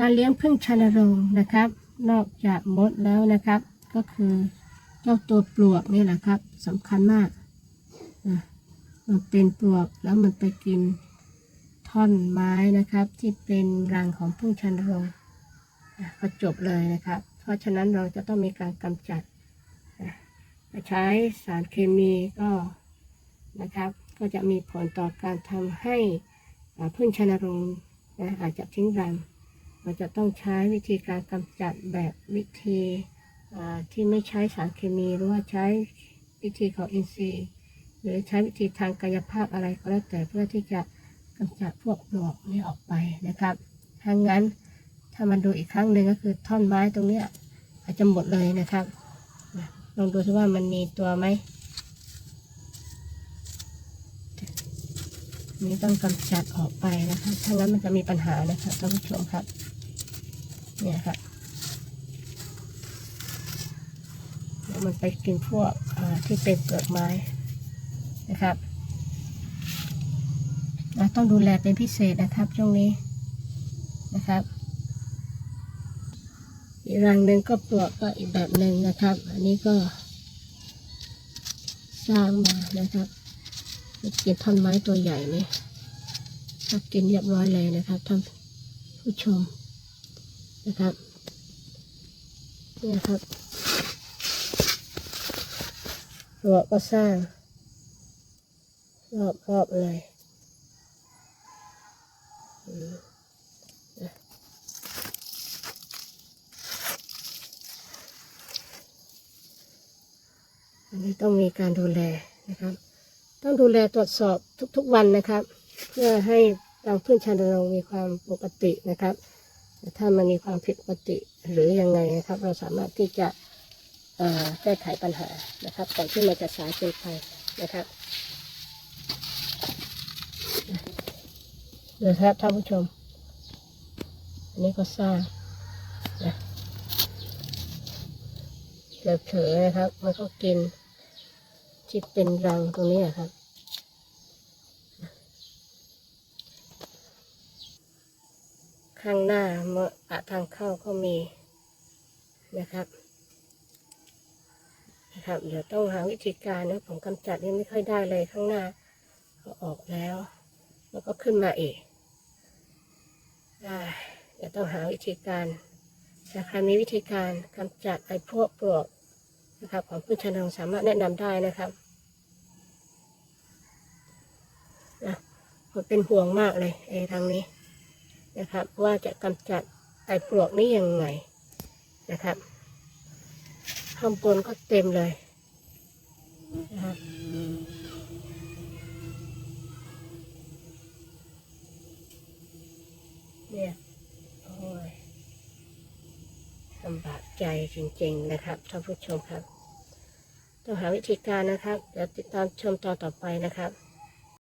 การเลี้ยงพึ่งชนโรงนะครับ นอกจากมดแล้วนะครับ ก็คือเจ้าตัวปลวกนี่แหละครับสำคัญมากมันเป็นปลวกแล้วมันไปกินท่อนไม้นะครับ ที่เป็นรังของพึ่งชนโรงนะก็จบเลยนะครับ เพราะฉะนั้นเราจะต้องมีการกำจัดใช้สารเคมีก็นะครับ ก็จะมีผลต่อการทำให้พึ่งชนโรงนะอาจจะทิ้งรัง เราจะต้องใช้วิธีการกำจัดแบบวิธีที่ไม่ใช้สารเคมีหรือว่าใช้วิธีของอินทรีย์ หรือใช้วิธีทางกายภาพอะไรก็แล้วแต่เพื่อที่จะกำจัดพวกปลวกนี้ออกไปนะครับถ้างั้นถ้ามันดูอีกครั้งหนึ่งก็คือท่อนไม้ตรงเนี้ยอาจจะหมดเลยนะครับลองดูซิว่ามันมีตัวไหมนี้ต้องกำจัดออกไปนะครับถ้างั้นมันจะมีปัญหานะครับท่านผู้ชมครับ เนี่ยครับแล้วมันไปกินพวกที่เป็นเปลือกไม้นะครับต้องดูแลเป็นพิเศษนะครับช่วงนี้นะครับ อีกรังหนึ่งก็ปลวกก็อีกแบบหนึ่งนะครับ อันนี้ก็ สร้างมานะครับกินท่อนไม้ตัวใหญ่นี่ถ้ากินเรียบร้อยเลยนะครับท่านผู้ชม นะครับนี่ยครับรั้วก็สร้าง รอบรอบเลยอันนี้ต้องมีการดูแลนะครับ ต้องดูแลตรวจสอบทุกๆวันนะครับ เพื่อให้เราพืชชาญเรามีความปกตินะครับ ถ้ามันมีความผิดปกติหรือยังไงนะครับ เราสามารถที่จะแก้ไขปัญหานะครับก่อนที่มันจะสายเกินไปนะครับเดี๋ยครับท่านผู้ชม อันนี้ก็สร้างนะเกือเฉยนะครับ มันก็กินที่เป็นรังตรงนี้นะครับ ข้างหน้าเมื่อปะทางเข้าก็มีนะครับนะครับเดี๋ยวต้องหาวิธีการนะผมกำจัดยังไม่ค่อยได้เลยข้างหน้าก็ออกแล้ว แล้วก็ขึ้นมาอีกได้เดี๋ยวต้องหาวิธีการถ้าใครมีวิธีการกำจัดไอ้พวกปลวกนะครับ ของพืชชนงสามารถแนะนำได้นะครับนะผมเป็นห่วงมากเลยไอ้ทางนี้ นะครับ ว่าจะกำจัดไอ้ปลวกนี้ยังไงนะครับข้างบนก็เต็มเลยนะครับเนี่ยโอ้ยลำบากใจจริงๆนะครับท่านผู้ชมครับ ต้องหาวิธีการนะครับ เดี๋ยวติดตามชมตอนต่อไปนะครับ